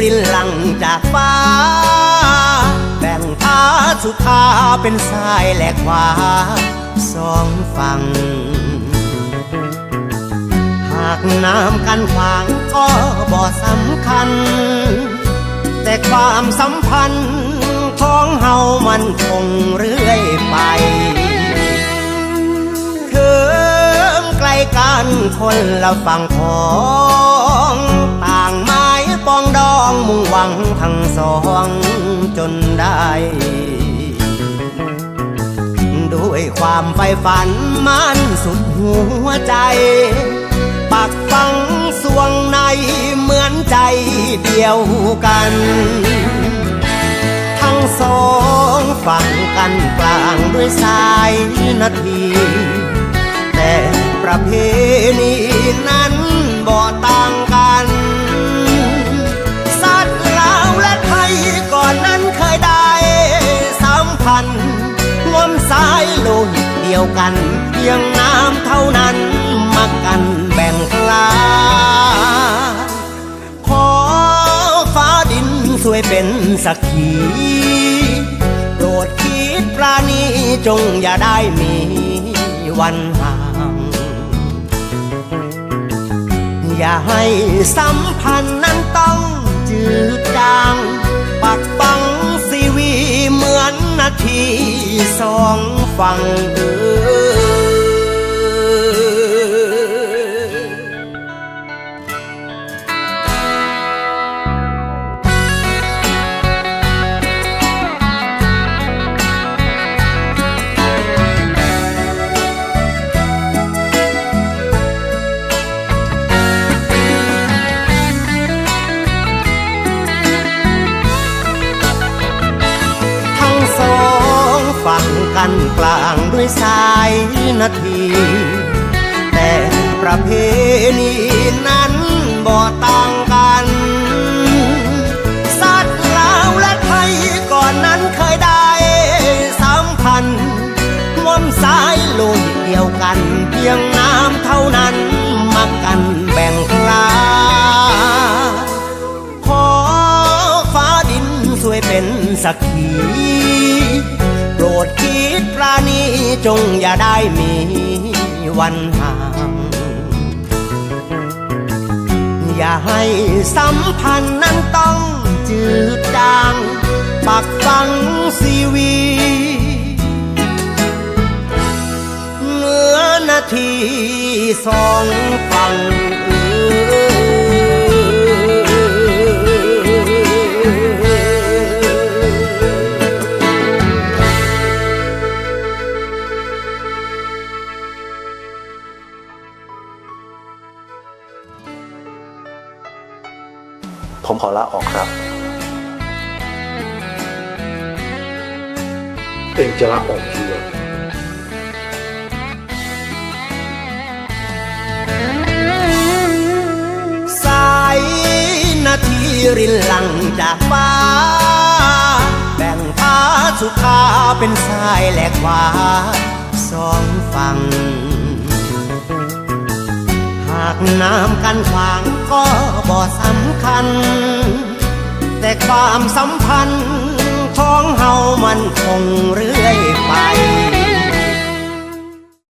รินหลังจากฟ้า แบ่งพาสุขาเป็นซ้ายและขวาสองฝั่ง หากน้ำกันขวางก็บ่สำคัญ แต่ความสัมพันธ์ของเฮามันคงเรื่อยไปถึงไกลกันคนละฝั่งขอ ทั้งสองจนได้ ด้วยความใฝ่ฝันมันสุดหัวใจ ปักฝังสวงในเหมือนใจเดียวกัน ทั้งสองฝั่งกันกลางด้วยสายนาทีแต่ประเพณีนั้นบ่ต่าง ยวกันเพียงน้ำเท่านั้นมากันแบ่งคลา ขอฟ้าดินช่วยเป็นสักขีโปรดคิดปราณีจงอย่าได้มีวันห่าง อย่าให้สัมพันธ์นั้นต้องจืดจาง ปักปังสีวีเหมือนนาที สองฝั่งเออ กันกลางด้วยสายนาที แต่ประเพณีนั้นบ่ต่างกันสัตว์ลาวและไทยก่อนนั้นเคยได้สัมพันธ์รวมสายลหิตเดียวกันเพียงน้ำเท่านั้นมากันแบ่งคลาขอฟ้าดินช่วยเป็นสักขี ดปราณีจงอย่าได้มีวันห่าง อย่าให้สัมพันธ์นั้นต้องจืดจางปักฝังสีวีเหนือนาทีสองฝั่ง ผมขอลาออกครับ เองจะลาออกจริงเหรอสายนาทีรินหลังจากฟ้า แบ่งพาสุขาเป็นซ้ายและขวาสองฝั่ง หากน้ำกันขวาง ก็บ่สำคัญ แต่ความสัมพันธ์ของเฮามันคงเรื่อยไป